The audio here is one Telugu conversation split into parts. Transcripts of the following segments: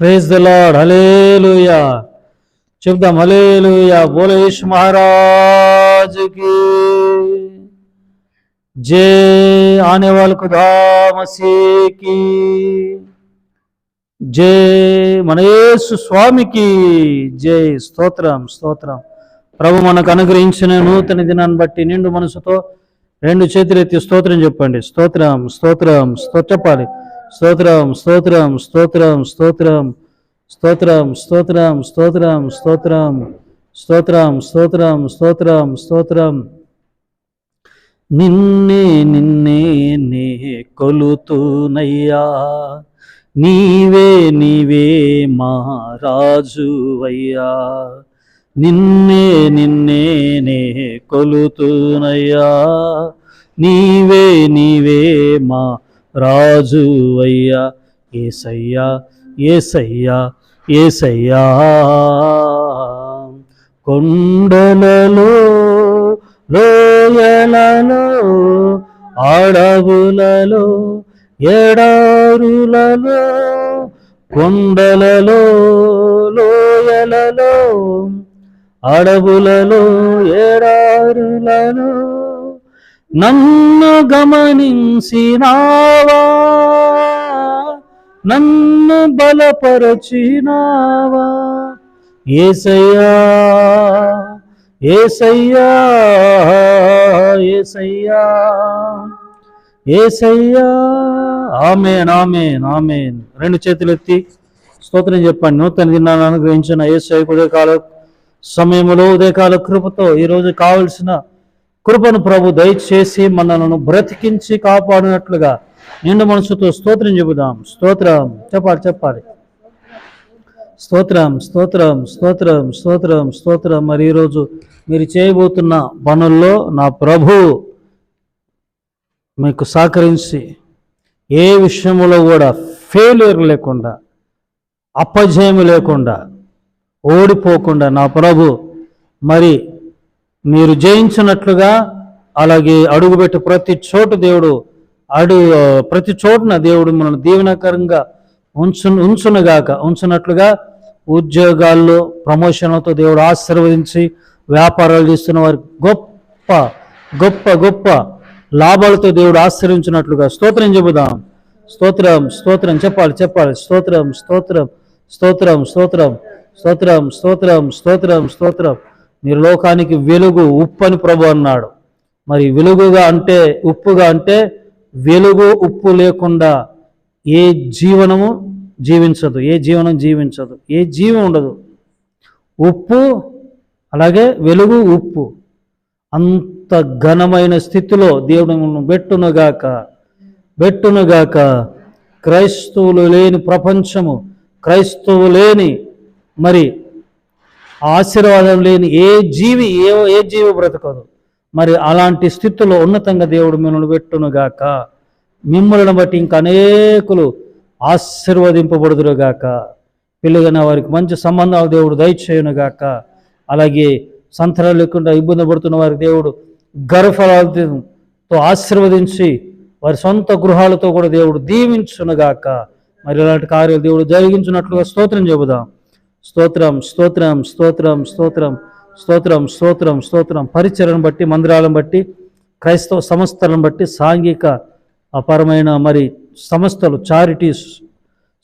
ప్రేజ్ ద లార్డ్ హలేలుయా చెప్దాం. హలేలుయా బోలేష్ మహారాజుకి. జే జై ఆనే వాళ్ళకు ఖుదా మసీకి జై మన యేసు స్వామికి. జై స్తోత్రం స్తోత్రం. ప్రభు మనకు అనుగ్రహించిన నూతన దినాన్ని బట్టి నిండు మనసుతో రెండు చేతులు ఎత్తి స్తోత్రం చెప్పండి. స్తోత్రం స్తోత్రం స్తో చెప్పాలి. స్తోత్రం స్తోత్రం స్తోత్రం స్తోత్రం స్తోత్రం స్తోత్రం స్తోత్రం స్తోత్రం స్తోత్రం స్తోత్రం స్తోత్రం స్తోత్రం నిన్నే నిన్నే నే కొలుతునయ్యా నీవే నీవే మా రాజువయ్యా నిన్నే నిన్నే నే కొలుతునయ్యా నీవే నీవే మా రాజువయ్యా ఏసయ్యా ఏసయ్యా ఏసయ్యా. కొండలలో లోయలలో అడవులలో ఎడారులలో కొండలలో లోయలలో అడవులలో ఎడారులలో నన్ను గమనించినావా? నన్ను బలపరచినావా? ఏసయ్యా ఏసయ్యా ఏసయ్యా ఏసయ్యా. Amen amen amen. రెండు చేతులు ఎత్తి స్తోత్రం చెప్పండి. నూతన దినాన్ని అనుగ్రహించిన ఏసై ఉదయకాల సమయంలో ఉదయకాల కృపతో ఈరోజు కావలసిన కృపను ప్రభు దయచేసి మనలను బ్రతికించి కాపాడినట్లుగా నిండు మనసుతో స్తోత్రం చెబుదాం. స్తోత్రం. చెప్పాలి చెప్పాలి. స్తోత్రం స్తోత్రం స్తోత్రం స్తోత్రం స్తోత్రం. మరి ఈరోజు మీరు చేయబోతున్న పనుల్లో నా ప్రభు మీకు సహకరించి ఏ విషయంలో కూడా ఫెయిల్యూర్ లేకుండా అపజయం లేకుండా ఓడిపోకుండా నా ప్రభు మరి మీరు జయించినట్లుగా అలాగే అడుగుపెట్టి ప్రతి చోటు దేవుడు అడు ప్రతి చోటున దేవుడు మనల్ని దీవెనకరంగా ఉంచు ఉంచునుగాక ఉంచునట్లుగా ఉద్యోగాల్లో ప్రమోషన్లతో దేవుడు ఆశీర్వదించి వ్యాపారాలు చేస్తున్న వారి గొప్ప గొప్ప గొప్ప లాభాలతో దేవుడు ఆశ్రయించినట్లుగా స్తోత్రం చెబుదాం. స్తోత్రం స్తోత్రం చెప్పాలి చెప్పాలి. స్తోత్రం స్తోత్రం స్తోత్రం స్తోత్రం స్తోత్రం స్తోత్రం స్తోత్రం స్తోత్రం. మీరు లోకానికి వెలుగు ఉప్పు అని ప్రభు అన్నాడు. మరి వెలుగుగా అంటే ఉప్పుగా అంటే వెలుగు ఉప్పు లేకుండా ఏ జీవనము జీవించదు ఏ జీవనం జీవించదు ఏ జీవం ఉండదు. ఉప్పు అలాగే వెలుగు ఉప్పు. అంత ఘనమైన స్థితిలో దేవుడు పెట్టునుగాక పెట్టునుగాక క్రైస్తవులు లేని ప్రపంచము క్రైస్తవు లేని మరి ఆశీర్వాదం లేని ఏ జీవి ఏ ఏ జీవి బ్రతకదు. మరి అలాంటి స్థితిలో ఉన్నతంగా దేవుడు మిమ్మల్ని పెట్టునుగాక. మిమ్మల్ని బట్టి ఇంకా అనేకులు ఆశీర్వదింపబడుదురుగాక. పెళ్ళిగిన వారికి మంచి సంబంధాలు దేవుడు దయచేయునుగాక. అలాగే సంతరాలు లేకుండా ఇబ్బంది పడుతున్న వారికి దేవుడు గర్భఫలాలతో ఆశీర్వదించి వారి సొంత గృహాలతో కూడా దేవుడు దీవించునుగాక. మరి ఇలాంటి కార్యాలు దేవుడు జరిగించినట్లుగా స్తోత్రం చెబుదాం. స్తోత్రం స్తోత్రం స్తోత్రం స్తోత్రం స్తోత్రం స్తోత్రం స్తోత్రం. పరిచయను బట్టి మందిరాలను బట్టి క్రైస్తవ సంస్థలను బట్టి సాంఘిక అపరమైన మరి సంస్థలు చారిటీస్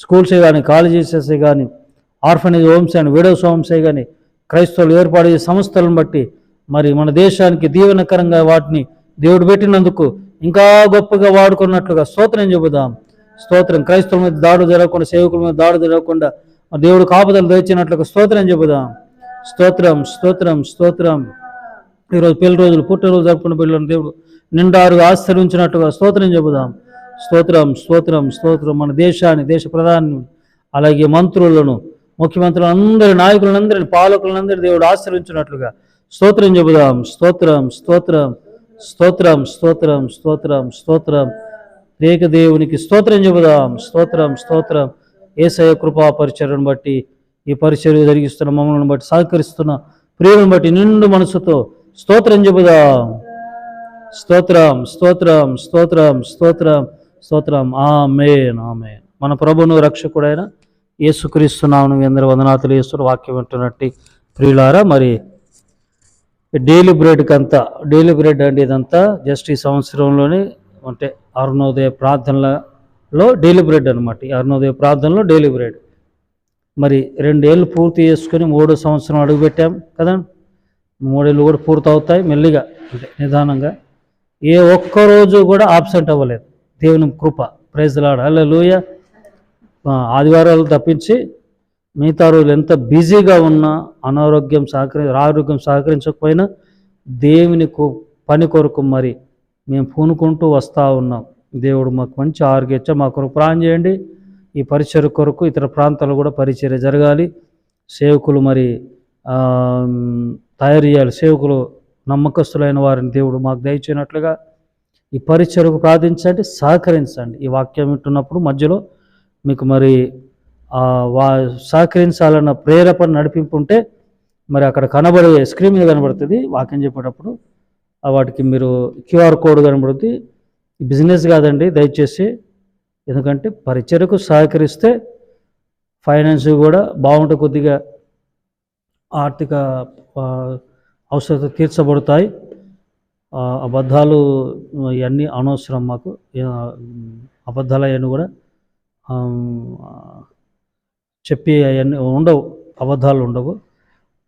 స్కూల్సే కానీ కాలేజెసే కానీ ఆర్ఫనేజ్ హోమ్స్ కానీ విడోస్ హోమ్సే కానీ క్రైస్తవులు ఏర్పాటు చేసే సంస్థలను బట్టి మరి మన దేశానికి దీవెనకరంగా వాటిని దేవుడు పెట్టినందుకు ఇంకా గొప్పగా వాడుకున్నట్లుగా స్తోత్రం చెబుదాం. స్తోత్రం క్రైస్తవుల మీద దాడు జరగకుండా సేవకుల మీద దాడు జరగకుండా దేవుడు కాపుదలు తెచ్చినట్లుగా స్తోత్రం చెబుదాం. స్తోత్రం స్తోత్రం స్తోత్రం. ఈరోజు పెళ్ళి రోజులు పుట్టినరోజు జరుపుకున్న పిల్లలను దేవుడు నిండారుగా ఆశ్రయించినట్టుగా స్తోత్రం చెబుదాం. స్తోత్రం స్తోత్రం స్తోత్రం. మన దేశాన్ని దేశ ప్రధాని అలాగే మంత్రులను ముఖ్యమంత్రులు అందరి నాయకులందరిని పాలకులందరి దేవుడు ఆశ్రయించినట్లుగా స్తోత్రం చెబుదాం. స్తోత్రం స్తోత్రం స్తోత్రం స్తోత్రం స్తోత్రం స్తోత్రం. ఏక దేవునికి స్తోత్రం చెబుదాం. స్తోత్రం స్తోత్రం. ఏసయ కృపా పరిచర్ను బట్టి ఈ పరిచర్య జరిగిస్తున్న మమ్మల్ని బట్టి సహకరిస్తున్న ప్రియులను బట్టి నిండు మనసుతో స్తోత్రం చెబుదాం. స్తోత్రం స్తోత్రం స్తోత్రం స్తోత్రం స్తోత్రం. Amen amen. మన ప్రభును రక్షకుడైన యేసుక్రీస్తున్నాను ఎందరు వందనాథులు యేసుడు వాక్యం వింటున్నట్టు ప్రియులారా మరి డైలీ బ్రెడ్కి అంతా డైలీ బ్రెడ్ అంటే ఇదంతా. జస్ట్ ఈ సంవత్సరంలోనే అంటే అరుణోదయ లో డైలీ బ్రెడ్ అనమాట అరుణోదయ ప్రార్థనలో డైలీ బ్రెడ్. మరి రెండేళ్ళు పూర్తి చేసుకొని మూడో సంవత్సరం అడుగుపెట్టాం కదా. మూడేళ్ళు కూడా పూర్తి అవుతాయి మెల్లిగా అంటే నిదానంగా. ఏ ఒక్క రోజు కూడా ఆబ్సెంట్ అవ్వలేదు. దేవుని కృప. ప్రైజ్లాడ హల్లెలూయ. లూయ ఆదివారాలు తప్పించి మిగతా రోజులు ఎంత బిజీగా ఉన్నా అనారోగ్యం సహకరి ఆరోగ్యం సహకరించకపోయినా దేవుని పని కొరకు మరి మేము పూనుకుంటూ వస్తూ ఉన్నాం. దేవుడు మాకు మంచి ఆరోగ్యం మా కొరకు ప్రాణం చేయండి. ఈ పరిచయ కొరకు ఇతర ప్రాంతాలు కూడా పరిచర్య జరగాలి. సేవకులు మరి తయారు చేయాలి. సేవకులు నమ్మకస్తులైన వారిని దేవుడు మాకు దయచేయనట్లుగా ఈ పరిచయకు ప్రార్థించండి సహకరించండి. ఈ వాక్యం వింటున్నప్పుడు మధ్యలో మీకు మరి వా సహకరించాలన్న ప్రేరేపణ నడిపింపు ఉంటే మరి అక్కడ కనబడే స్క్రీన్ మీద కనబడుతుంది. వాక్యం చెప్పేటప్పుడు వాటికి మీరు క్యూఆర్ కోడ్ కనబడుతుంది బిజినెస్ కాదండి దయచేసి. ఎందుకంటే పరిచయకు సహకరిస్తే ఫైనాన్స్ కూడా బాగుంటే కొద్దిగా ఆర్థిక అవసరత తీర్చబడతాయి. అబద్ధాలు ఇవన్నీ అనవసరం మాకు. అబద్ధాలు అవన్నీ కూడా చెప్పి అవన్నీ ఉండవు అబద్ధాలు ఉండవు.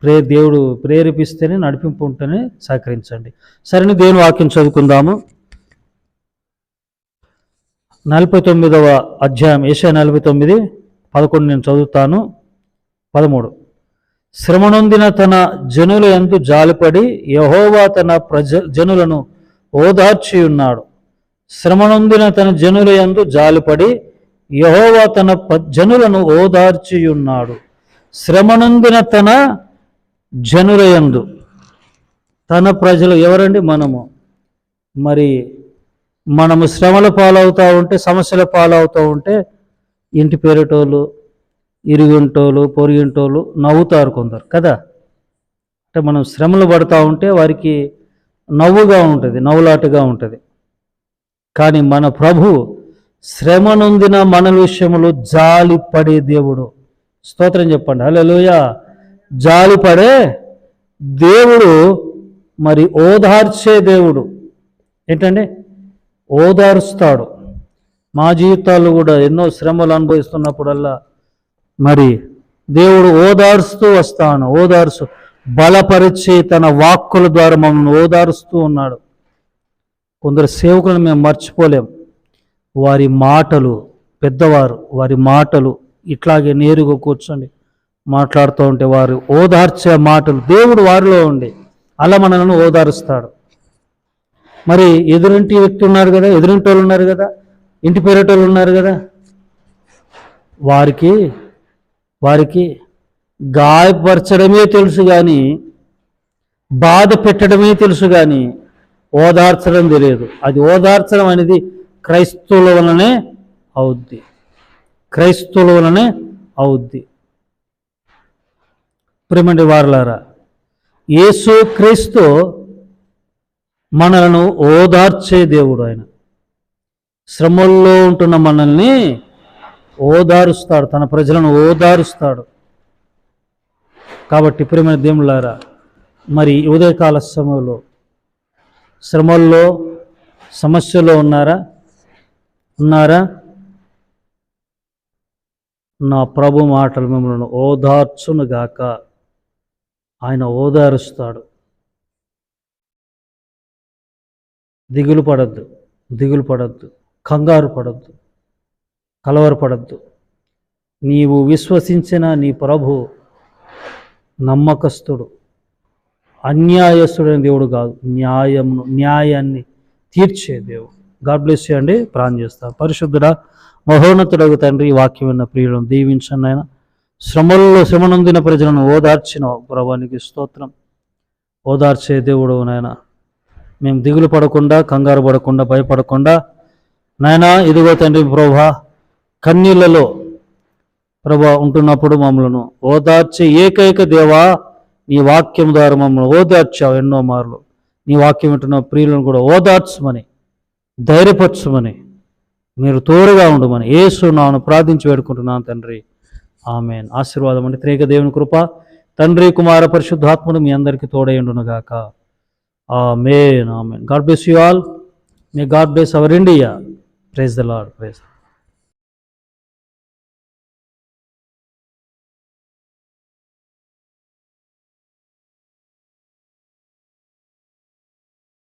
ప్రే దేవుడు ప్రేరేపిస్తేనే నడిపింపు ఉంటేనే సహకరించండి. సరే దేవుని వాక్యం చదువుకుందాము. నలభై తొమ్మిదవ అధ్యాయం ఏషియా నలభై తొమ్మిది పదకొండు నేను చదువుతాను. పదమూడు. శ్రమనొందిన తన జనుల ఎందు జాలిపడి యహోవా తన ప్రజ జనులను ఓదార్చి ఉన్నాడు. శ్రమనొందిన తన జనుల యందు జాలిపడి యహోవా తన ప- జనులను ఓదార్చి ఉన్నాడు. శ్రమనొందిన తన జనుల యందు. తన ప్రజలు ఎవరండి మనము? మరి మనము శ్రమల పాలవుతూ ఉంటే సమస్యల పాలవుతూ ఉంటే ఇంటి పేరుటోళ్ళు ఇరుగుంటోళ్ళు పొరిగింటోళ్ళు నవ్వుతారు కొందరు కదా? అంటే మనం శ్రమలు పడుతూ ఉంటే వారికి నవ్వుగా ఉంటుంది నవ్వులాటగా ఉంటుంది. కానీ మన ప్రభు శ్రమ నొందిన మన విషయంలో జాలి పడే దేవుడు. స్తోత్రం చెప్పండి. హలోయ జాలి పడే దేవుడు మరి ఓదార్చే దేవుడు. ఏంటండి? ఓదారుస్తాడు. మా జీవితాల్లో కూడా ఎన్నో శ్రమలు అనుభవిస్తున్నప్పుడల్లా మరి దేవుడు ఓదారుస్తూ వస్తాను ఓదార్సు బలపరిచి తన వాక్కుల ద్వారా మమ్మల్ని ఓదారుస్తూ ఉన్నాడు. కొందరు సేవకులను మేము మర్చిపోలేం. వారి మాటలు పెద్దవారు వారి మాటలు ఇట్లాగే నేరుగా కూర్చొని మాట్లాడుతూ ఉంటే వారు ఓదార్చే మాటలు దేవుడు వారిలో ఉండి అలా మనల్ని ఓదారుస్తాడు. మరి ఎదురింటి వ్యక్తి ఉన్నారు కదా ఎదురింటి వాళ్ళు ఉన్నారు కదా ఇంటి పేరేటోళ్ళు ఉన్నారు కదా. వారికి వారికి గాయపరచడమే తెలుసు కానీ బాధ పెట్టడమే తెలుసు కానీ ఓదార్చడం తెలియదు. అది ఓదార్చడం అనేది క్రైస్తవుల వలనే అవుద్ది. క్రైస్తవుల వలనే అవుద్ది. ప్రేమండి వారలారా యేసు క్రీస్తు మనలను ఓదార్చే దేవుడు ఆయన. శ్రమల్లో ఉంటున్న మనల్ని ఓదారుస్తాడు తన ప్రజలను ఓదారుస్తాడు. కాబట్టి ప్రేమైన దేవులారా మరి ఉదయకాల సమయంలో శ్రమల్లో సమస్యలో ఉన్నారా? ఉన్నారా? నా ప్రభు మాటలు మిమ్మల్ని ఓదార్చునుగాక. ఆయన ఓదారుస్తాడు. దిగులు పడద్దు దిగులు పడద్దు కంగారు పడద్దు కలవరపడద్దు నీవు విశ్వసించిన నీ ప్రభు నమ్మకస్తుడు అన్యాయస్తుడైన దేవుడు కాదు. న్యాయమును న్యాయాన్ని తీర్చే దేవుడు. గాడ్ బ్లెస్ యూ అండి. ప్రార్థన చేస్తాను పరిశుద్ధుడా మహోన్నతుడగు తండ్రి వాక్యం విన్న ప్రియులను దీవించండి ఆయన. శ్రమల్లో శ్రమనందిన ప్రజలను ఓదార్చిన ప్రభానికి స్తోత్రం. ఓదార్చే దేవుడు నాయన. మేము దిగులు పడకుండా కంగారు పడకుండా భయపడకుండా. నాయనా ఇదిగో తండ్రి ప్రభా కన్నీళ్ళలో ప్రభా ఉంటున్నప్పుడు మమ్మలను ఓదార్చే ఏకైక దేవా నీ వాక్యం ద్వారా మమ్మల్ని ఓదార్చావు ఎన్నో మార్లు. నీ వాక్యం వింటున్న ప్రియులను కూడా ఓదార్చమని ధైర్యపరచమని మీరు తోడుగా ఉండమని ఏసు నాను ప్రార్థించి వేడుకుంటున్నాను తండ్రి. ఆమెన్. ఆశీర్వాదం అంటే త్రేక దేవుని కృప. తండ్రి కుమార పరిశుద్ధాత్ముడు మీ అందరికీ తోడైండును గాక amen amen God bless you all may God bless our India praise the Lord praise